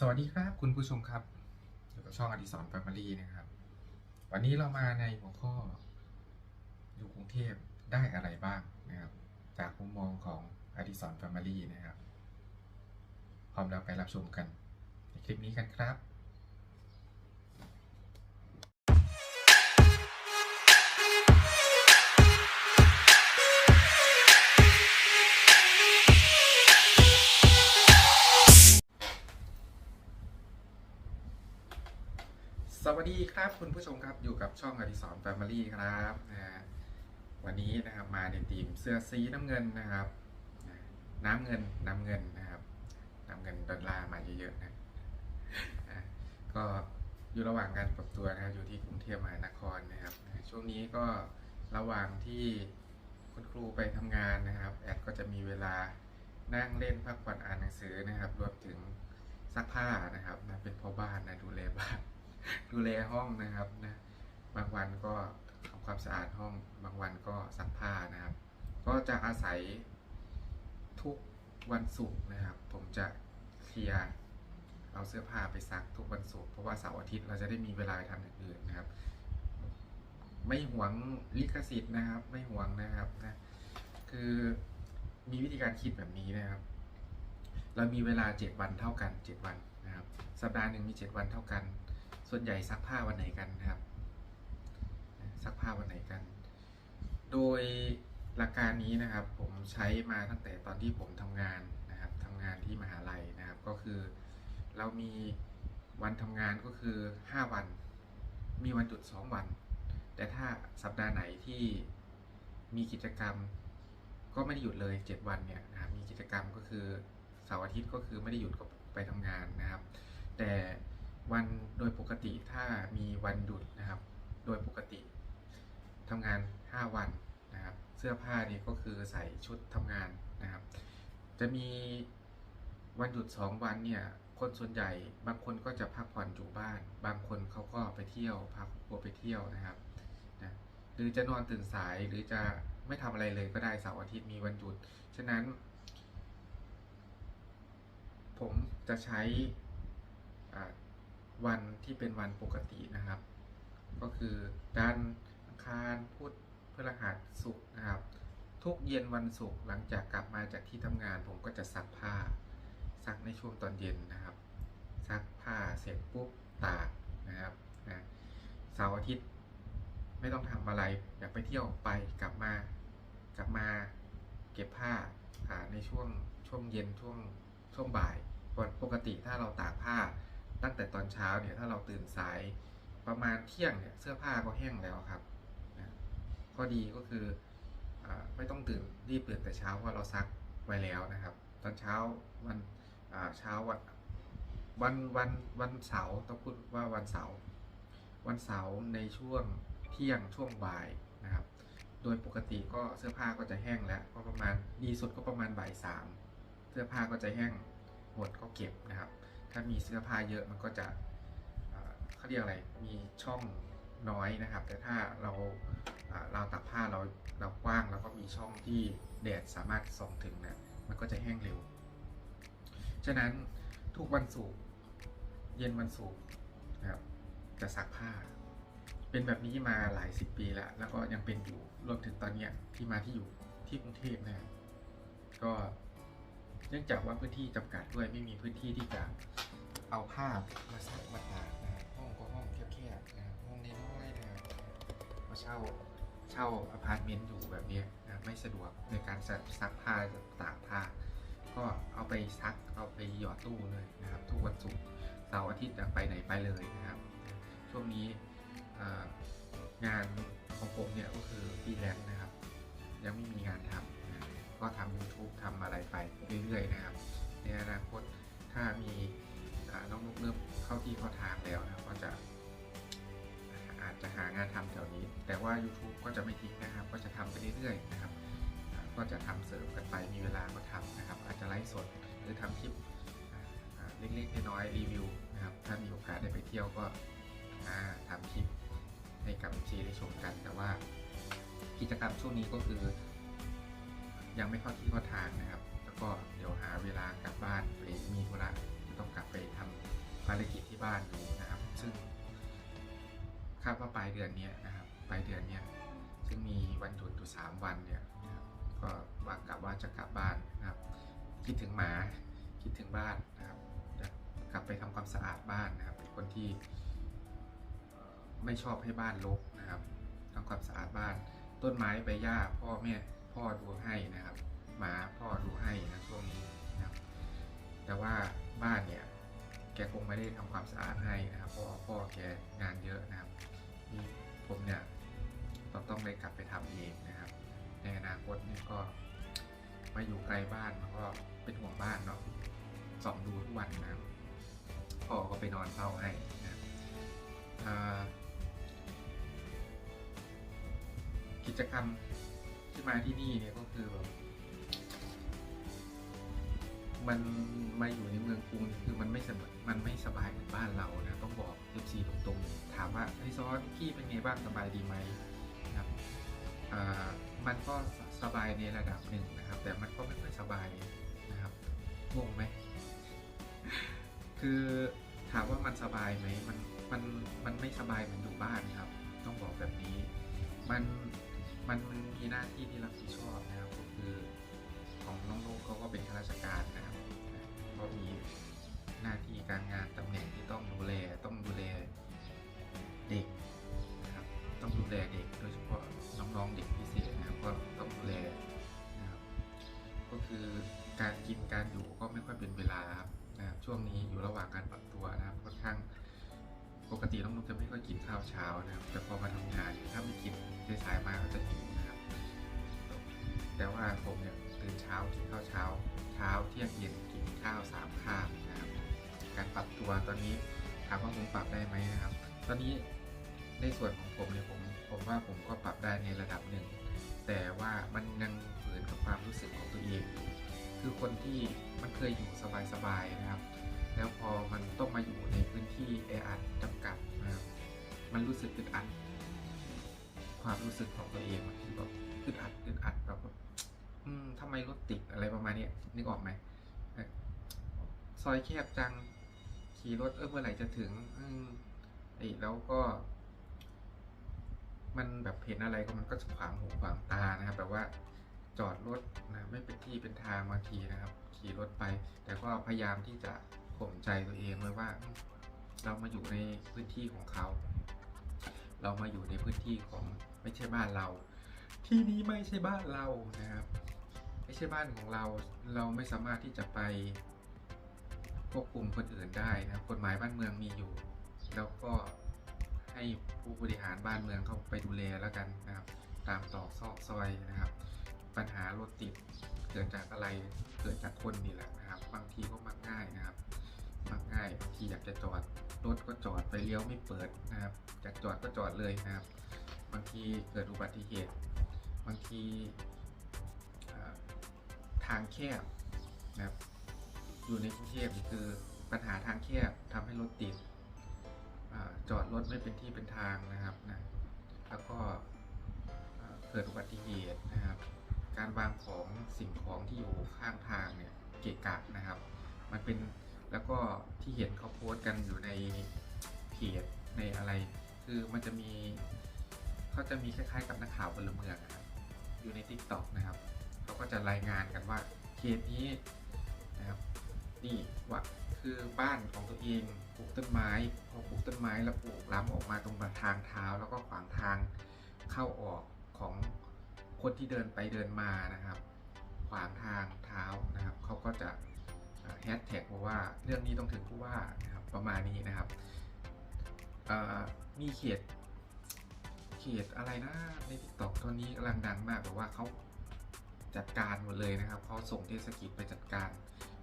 สวัสดีครับคุณผู้ชมครับอยู่กับช่องอดิสรแฟมิลี่นะครับ วันนี้เรามาในหัวข้อ อยู่กรุงเทพได้อะไรบ้างนะครับ จากมุมมองของอดิสรแฟมิลี่นะครับ พร้อมเราไปรับชมกันในคลิปนี้กันครับ วัสดีครับคุณผู้ชมครับอยู่กับช่องอดิสรแฟมิลี่ครับนะฮะวันนี้นะครับมาในทีมเสื้อสีน้ำเงินนะครับนะน้ำเงินน้ำเงินนะครับ น้ำเงินดอลลาร์มาเยอะๆนะก็อยู่ระหว่างการปรับตัวนะครับอยู่ที่กรุงเทพมหานครนะครับ ช่วงนี้ก็ระหว่างที่คุณครูไปทำงานนะครับ แอดก็จะมีเวลานั่งเล่นพักผ่อนอ่านหนังสือนะครับ รวมถึงซักผ้านะครับนะเป็นพ่อบ้านนะดูแลบ้าน ดูแลห้องนะครับนะบางวันก็ทำความสะอาดห้อง บางวันก็ซักผ้านะครับ ก็จะอาศัยทุกวันศุกร์นะครับ ผมจะเคลียร์เอาเสื้อผ้าไปซักทุกวันศุกร์เพราะว่าเสาร์อาทิตย์เราจะได้มีเวลาทำอย่างอื่นนะครับ ไม่หวงลิขสิทธิ์นะครับ ไม่หวงนะครับนะคือมีวิธีการคิดแบบนี้นะครับ เรามีเวลา7วันเท่ากัน7วันนะครับ สัปดาห์หนึ่งมี7วันเท่ากัน ส่วนใหญ่ซักผ้าวันไหนกันนะครับซักผ้าวันไหนกัน โดยหลักการนี้นะครับผมใช้มาตั้งแต่ตอนที่ผมทำงานนะครับทำงานที่มหาลัยนะครับ ก็คือเรามีวันทำงานก็คือ 5 วัน มีวันหยุด 2 วัน แต่ถ้าสัปดาห์ไหนที่มีกิจกรรม ก็ไม่ได้หยุดเลย 7 วันเนี่ยนะครับมีกิจกรรมก็คือเสาร์อาทิตย์ก็คือไม่ได้หยุดก็ไปทำงานนะครับ แต่ วันโดยปกติถ้ามีวันหยุดนะครับ โดยปกติทำงาน 5 วันนะครับ เสื้อผ้านี่ก็คือใส่ชุดทำงานนะครับ จะมีวันหยุด 2 วันเนี่ยคนส่วนใหญ่บางคนก็จะพักผ่อนอยู่บ้าน บางคนเขาก็ไปเที่ยวพาครอบครัวไปเที่ยวนะครับนะหรือจะนอนตื่นสายหรือจะไม่ทำอะไรเลยก็ได้เสาร์อาทิตย์มีวันหยุด ฉะนั้น ผมจะใช้อ่า วันที่เป็นวันปกตินะครับ ก็คือจันทร์อังคารพุธพฤหัสศุกร์นะครับ ทุกเย็นวันศุกร์หลังจากกลับมาจากที่ทำงาน ผมก็จะซักผ้าซักในช่วงตอนเย็นนะครับซักผ้าเสร็จปุ๊บตากนะครับนะเสาร์อาทิตย์ไม่ต้องทำอะไร อยากไปเที่ยวไปกลับมากลับมาเก็บผ้าอ่าในช่วงช่วงเย็นช่วงช่วงบ่ายปกติถ้าเราตากผ้า ตั้งแต่ตอนเช้าเนี่ยถ้าเราตื่นสายประมาณเที่ยงเนี่ยเสื้อผ้าก็แห้งแล้วครับนะข้อดีก็คืออไม่ต้องตื่นรีบตื่นแต่เช้าเพราะเราซักไว้แล้วนะครับ ตอนเช้าวันเช้าวันวันวันวันเสาร์ต้องพูดว่าวันเสาร์วันเสาร์ในช่วงเที่ยงช่วงบ่ายนะครับ โดยปกติก็เสื้อผ้าก็จะแห้งแล้วก็ประมาณดีสุดก็ประมาณบ่ายสามเสื้อผ้าก็จะแห้งหมดก็เก็บนะครับ ถ้ามีเสื้อผ้าเยอะมันก็จะเขาเรียกอะไรมีช่องน้อยนะครับ แต่ถ้าเราเราตักผ้าเราเรากว้างแล้วก็มีช่องที่แดดสามารถส่องถึงเนี่ยมันก็จะแห้งเร็ว ฉะนั้นทุกวันศุกร์เย็นวันศุกร์นะครับจะซักผ้า เป็นแบบนี้มาหลายสิบปีแล้วแล้วก็ยังเป็นอยู่รวมถึงตอนเนี้ยที่มาที่อยู่ที่กรุงเทพนะก็ เนื่องจากว่าพื้นที่จำกัดด้วยไม่มีพื้นที่ที่จะเอาผ้ามาซักมาตากนะห้องก็ห้องแคบๆนะห้องน้อยๆนะมาเช่าเช่าอพาร์ตเมนต์อยู่แบบนี้นะไม่สะดวกในการซักผ้าตากผ้า ก็เอาไปซักเอาไปหยอดตู้เลยนะครับ ทุกวันศุกร์เสาร์อาทิตย์ไปไหนไปเลยนะครับ ช่วงนี้งานของผมเนี่ยก็คือฟรีแลนซ์นะครับ ยังไม่มีงานทำ ก็ทำ YouTube ทำอะไรไปเรื่อยๆนะครับ ในอนาคตถ้ามีน้องนุกเริ่มเข้าที่เข้าทางแล้วนะครับก็จะอาจจะหางานทำแถวนี้ แต่ว่า YouTube ก็จะไม่ทิ้งนะครับ ก็จะทำไปเรื่อยๆนะครับ ก็จะทำเสริมกันไป มีเวลาก็ทำนะครับ อาจจะไลฟ์สดหรือทำคลิปเล็กๆน้อยๆรีวิวนะครับ ถ้ามีโอกาสได้ไปเที่ยวก็อ่าทำคลิปให้กับชีได้ชมกัน แต่ว่ากิจกรรมช่วงนี้ก็คือ ยังไม่เข้าที่เข้าทางนะครับ แล้วก็เดี๋ยวหาเวลากลับบ้านไปมีธุระจะต้องกลับไปทภารกิจที่บ้านอยู่นะครับ ซึ่งคาดว่าปลายเดือนนี้นะครับปลายเดือนนี้ซึ่งมีวันหยุดอยู่สามวันเนี่ยก็ว่ากลับว่าจะกลับบ้านนะครับ คิดถึงหมาคิดถึงบ้านนะครับจะกลับไปทำความสะอาดบ้านนะครับ เป็นคนที่ไม่ชอบให้บ้านรกนะครับทำความสะอาดบ้าน ต้นไม้ใบหญ้าพ่อแม่ พ่อดูให้นะครับ หมาพ่อดูให้นะช่วงนี้นะครับ แต่ว่าบ้านเนี่ยแกคงไม่ได้ทำความสะอาดให้นะครับเพราะพ่อแกงานเยอะนะครับนี่ผมเนี่ยต้องต้องได้กลับไปทำเองนะครับในอนาคตเนี่ยก็มาอยู่ไกลบ้านมันก็เป็นห่วงบ้านเนาะส่องดูทุกวันนะครับพ่อก็ไปนอนเฝ้าให้นะครับกิจกรรม ที่มาที่นี่เนี่ยก็คือแบบมันมาอยู่ในเมืองกรุงคือมันไม่สบายมันไม่สบายเหมือนบ้านเรานะต้องบอก FC ตรงๆ ถามว่าไอ้ซอนพี่เป็นไงบ้างสบายดีไหมนะครับอ่ามันก็สสบายในระดับหนึ่งนะครับ แต่มันก็ไม่ค่อยสบายนะครับงงไหมคือถามว่ามันสบายไหมมันมันมันไม่สบายเหมือนอยู่บ้านครับ ต้องบอกแบบนี้ มัน มันมันมีหน้าที่ที่รับผิดชอบนะครับก็คือของน้องลูกเขาก็เป็นข้าราชการนะครับก็มีหน้าที่การงานตำแหน่งที่ต้องดูแลต้องดูแลเด็กนะครับต้องดูแลเด็กโดยเฉพาะน้องๆเด็กพิเศษนะครับก็ต้องดูแลนะครับก็คือการกินการอยู่ก็ไม่ค่อยเป็นเวลาครับนะครับช่วงนี้อยู่ระหว่างการปรับตัวนะครับค่อนข้างปกติน้องนุ๊กจะไม่ค่อยกินข้าวเช้านะครับแต่พอมาทำงานถ้าไม่กินสายมาก็จะ ช้ากินข้าวเช้า เช้าเที่ยงเย็นกินข้าวสามคาบนะครับการปรับตัวตอนนี้ถามว่าผมปรับได้ไหมนะครับ ตอนนี้ในส่วนของผมเนี่ยผมผมว่าผมก็ปรับได้ในระดับหนึ่ง แต่ว่ามันยังฝืนกับความรู้สึกของตัวเองอยู่คือคนที่มันเคยอยู่สบายๆนะครับ แล้วพอมันต้องมาอยู่ในพื้นที่แออัดจำกัดนะครับมันรู้สึกอึดอัด ความรู้สึกของตัวเองมันคือแบบอึดอัดอึดอัดแบบ ว่าอืมทำไมรถติดอะไรประมาณนี้นึกออกไหมซอยแคบจังขี่รถเออเมื่อไหร่จะถึง อืมไอ้แล้วก็ มันแบบเห็นอะไรก็มันก็จะขวางหูขวางตานะครับแบบว่าจอดรถนะไม่เป็นที่เป็นทางบางทีนะครับ ขี่รถไป แต่ก็พยายามที่จะข่มใจตัวเองไว้ว่า เรามาอยู่ในพื้นที่ของเขา เรามาอยู่ในพื้นที่ของไม่ใช่บ้านเรา ที่นี้ไม่ใช่บ้านเรานะครับ ไม่ใช่บ้านของเรา เราไม่สามารถที่จะไปควบคุมคนอื่นได้นะครับกฎหมายบ้านเมืองมีอยู่ แล้วก็ให้ผู้บริหารบ้านเมืองเข้าไปดูแลแล้วกันนะครับ ตามตอกซอกซอยนะครับ ปัญหารถติดเกิดจากอะไรเกิดจากคนนี่แหละนะครับ บางทีก็มักง่ายนะครับมักง่ายบางทีอยากจะจอดรถก็จอดไปเลี้ยวไม่เปิดนะครับอยากจอดก็จอดเลยนะครับ บางทีเกิดอุบัติเหตุ บางที ทางแคบนะครับ อยู่ในกรุงเทพนี่คือปัญหาทางแคบทำให้รถติดอาจอดรถไม่เป็นที่เป็นทางนะครับนะแล้วก็เกิดอุบัติเหตุนะครับ การวางของสิ่งของที่อยู่ข้างทางเนี่ยเกะกะนะครับ มันเป็นแล้วก็ที่เห็นเขาโพสต์กันอยู่ในเพจในอะไร คือมันจะมีเขาจะมีคล้ายๆกับนักข่าวพลเมืองนะครับ อยู่ใน t ิ k t o k นะครับ ก็จะรายงานกันว่าเขตนี้นะครับนี่ว่าคือบ้านของตัวเองปลูกต้นไม้พอปลูกต้นไม้แล้วปลูกล้ำออกมาตรงทางเท้า แล้วก็ขวางทางเข้าออกของคนที่เดินไปเดินมานะครับ ขวางทางเท้านะครับเขาก็จะแฮชแท็กบอกว่าเรื่องนี้ต้องถึงผู้ว่านะครับประมาณนี้นะครับเอ่อมีเขตเขตอะไรนะในทิกตอกตอนนี้กำลังดังมากแบบว่าเขา จัดการหมดเลยนะครับเขาส่งเทศกิจไปจัดการ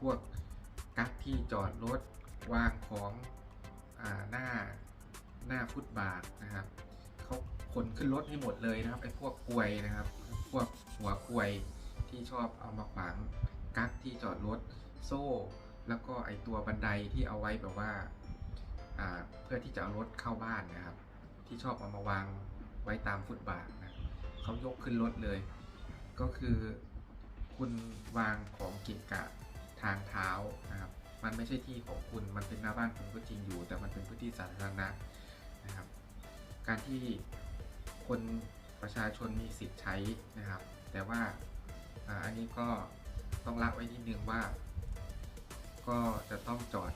พวกกักที่จอดรถวางของอหน้าหน้าฟุตบาทนะครับเขาขนขึ้นรถให้หมดเลยนะครับไอ้พวกกลวยนะครับ พวกหัวกลวยที่ชอบเอามาขวางกักที่จอดรถโซ่ แล้วก็ไอตัวบันไดที่เอาไว้แบบว่าเพื่อที่จะเอารถเข้าบ้านนะครับ ที่ชอบเอามาวางไว้ตามฟุตบาทนะเขายกขึ้นรถเลย ก็คือคุณวางของเกะกะทางเท้านะครับ มันไม่ใช่ที่ของคุณ มันเป็นหน้าบ้านคุณก็จริงอยู่ แต่มันเป็นพื้นที่สาธารณะนะครับ การที่คนประชาชนมีสิทธิ์ใช้นะครับ แต่ว่าอันนี้ก็ต้องละไว้นิดนึงว่า ก็จะต้องจอด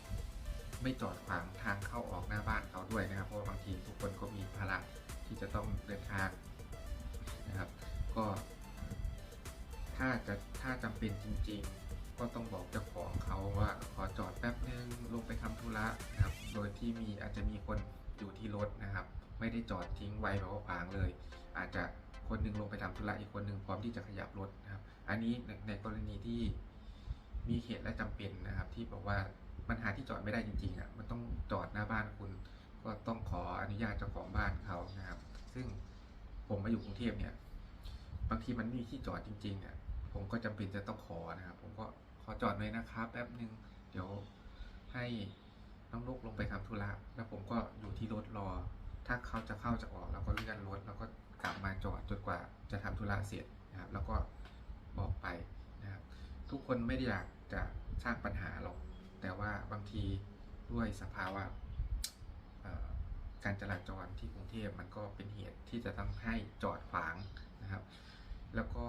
ไม่จอดขวางทางเข้าออกหน้าบ้านเขาด้วยนะครับ เพราะบางทีทุกคนก็มีภาระที่จะต้องเดินทางนะครับ ก็ ถ้าจะถ้าจำเป็นจริง ๆ ก็ต้องบอกเจ้าของเขาว่าขอจอดแป๊บนึงลงไปทำธุระนะครับ โดยที่มีอาจจะมีคนอยู่ที่รถนะครับ ไม่ได้จอดทิ้งไว้แบบว่าขวางเลย อาจจะคนหนึงลงไปทำธุระอีกคนหนึงพร้อมที่จะขยับรถนะครับ อันนี้ในในกรณีที่มีเหตุและจำเป็นนะครับ ที่บอกว่ามันหาที่จอดไม่ได้จริงๆอะมันต้องจอดหน้าบ้านคุณ ก็ต้องขออนุญาตเจ้าของบ้านเขานะครับ ซึ่งผมมาอยู่กรุงเทพเนี่ย บางทีมันม่มีที่จอดจริงๆอะ ผมก็จำเป็นจะต้องขอนะครับ ผมก็ขอจอดเลยนะครับแป๊บหนึ่งเดี๋ยวให้น้องลูกลงไปทำธุระแล้วผมก็อยู่ที่รถรอ ถ้าเขาจะเข้าจะออกเราก็เลื่อนรถแล้วก็กลับมาจอดจนกว่าจะทำธุระเสร็จนะครับ แล้วก็ออกไปนะครับ ทุกคนไม่ได้อยากจะสร้างปัญหาหรอก แต่ว่าบางทีด้วยสภาวะการจราจรที่กรุงเทพมันก็เป็นเหตุที่จะต้องให้จอดขวางนะครับ แล้วก็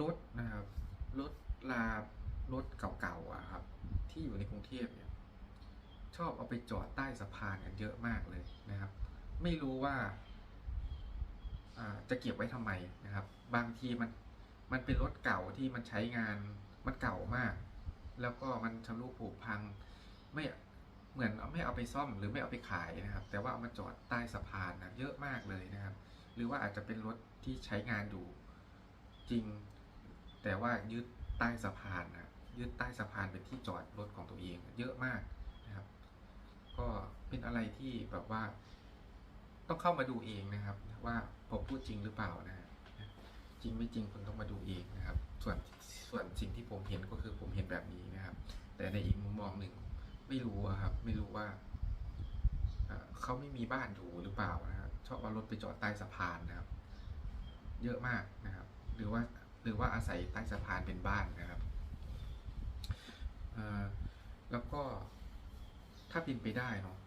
รถนะครับรถลารถเก่าๆอะครับ ที่อยู่ในกรุงเทพเนี่ยชอบเอาไปจอดใต้สะพานกันเยอะมากเลยนะครับ ไม่รู้ว่าจะเก็บไว้ทำไมนะครับ บางทีมันมันเป็นรถเก่าที่มันใช้งานมันเก่ามาก แล้วก็มันชำรุผุพังไม่เหมือนไม่เอาไปซ่อมหรือไม่เอาไปขายนะครับ แต่ว่าเอามาจอดใต้สะพานนะเยอะมากเลยนะครับ หรือว่าอาจจะเป็นรถที่ใช้งานอยู่ จริง แต่ว่ายึดใต้สะพานนะยึดใต้สะพานเป็นที่จอดรถของตัวเอง เยอะมากนะครับ ก็เป็นอะไรที่แบบว่า ต้องเข้ามาดูเองนะครับ ว่าผมพูดจริงหรือเปล่านะจริงไม่จริงคุณต้องมาดูเองนะครับ ส่วนส่วนสิ่งที่ผมเห็นก็คือผมเห็นแบบนี้นะครับ แต่ในอีกมุมมองหนึ่งไม่รู้ครับ ไม่รู้ว่าเอ่อเขาไม่มีบ้านอยู่หรือเปล่านะครับชอบเอารถไปจอดใต้สะพานนะครับ เยอะมากนะครับ หรือว่าหรือว่าอาศัยใต้สะพานเป็นบ้านนะครับแล้วก็ถ้าเป็นไปได้เนาะ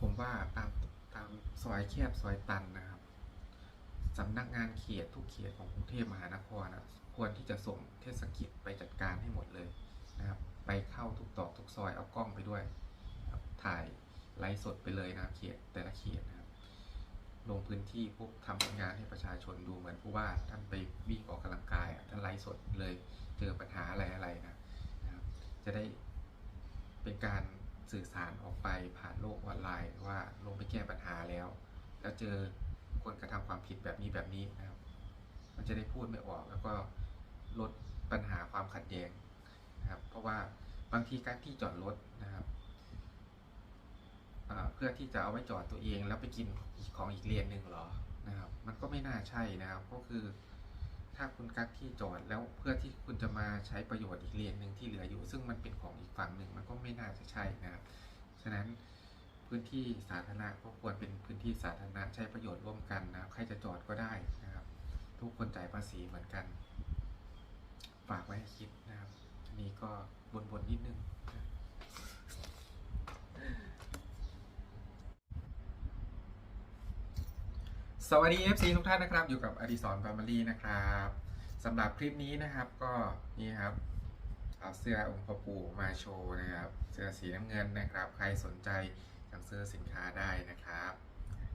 ผมว่าตามตามซอยแคบซอยตันนะครับสำนักงานเขตทุกเขตของกรุงเทพมหานครนะควรที่จะส่งเทศกิจไปจัดการให้หมดเลยนะครับ ไปเข้าทุกตอกทุกซอยเอากล้องไปด้วยถ่ายไลฟ์สดไปเลยนะครับเขตแต่ละเขตนะ ลงพื้นที่ปุ๊บทำผลงานให้ประชาชนดูเหมือนผู้ว่าท่านไปวิ่งออกกำลังกายท่านไลฟ์สดเลยเจอปัญหาอะไรอะไรนะนะครับจะได้เป็นการสื่อสารออกไปผ่านโลกออนไลน์ ว่าลงไปแก้ปัญหาแล้ว แล้วเจอคนกระทำความผิดแบบนี้แบบนี้นะครับ มันจะได้พูดไม่ออกแล้วก็ลดปัญหาความขัดแย้งนะครับ เพราะว่าบางทีการที่จอดรถนะครับ เพื่อที่จะเอาไว้จอดตัวเอง แล้วไปกินของอีกเลนหนึ่งเหรอนะครับ มันก็ไม่น่าใช่นะครับ ก็คือ ถ้าคุณกักที่จอดแล้วเพื่อที่คุณจะมาใช้ประโยชน์อีกเลนหนึ่งที่เหลืออยู่ ซึ่งมันเป็นของอีกฝั่งหนึ่งมันก็ไม่น่าจะใช่นะครับ ฉะนั้นพื้นที่สาธารณะก็ควรเป็นพื้นที่สาธารณะใช้ประโยชน์ร่วมกันนะครับ ใครจะจอดก็ได้นะครับ ทุกคนจ่ายภาษีเหมือนกัน ฝากไว้ให้คิดนะครับอันนี้ก็บนๆนิดนึง สวัสดี FC ทุกท่านนะครับ อยู่กับอดิสร Family นะครับสำหรับคลิปนี้นะครับก็นี่ครับเอาเสื้อองค์พ่อปู่มาโชว์นะครับ เสื้อสีน้ำเงินนะครับ ใครสนใจสั่งซื้อสินค้าได้นะครับ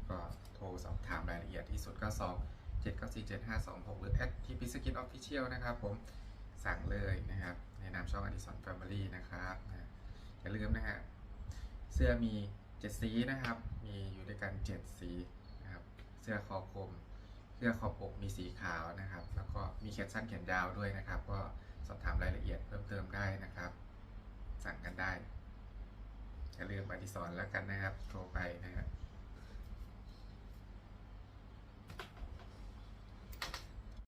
ก็โทรสอบถามรายละเอียดที่0 9 2 7 9 4 7 5 2 6หรือแอดที่พีสกินออฟฟิเชียลนะครับ ผมสั่งเลยนะครับ ในนามช่องอดิสร Family นะครับอย่าลืมนะฮะเสื้อมี7สีนะครับ มีอยู่ด้วยกัน7สี เสื้อคอกลมเสื้อคอปกมีสีขาวนะครับ แล้วก็มีแขนสั้นแขนยาวด้วยนะครับ ก็สอบถามรายละเอียดเพิ่มเติมได้นะครับ สั่งกันได้อย่าลืมอดิสอนแล้วกันนะครับ โทรไปนะครับ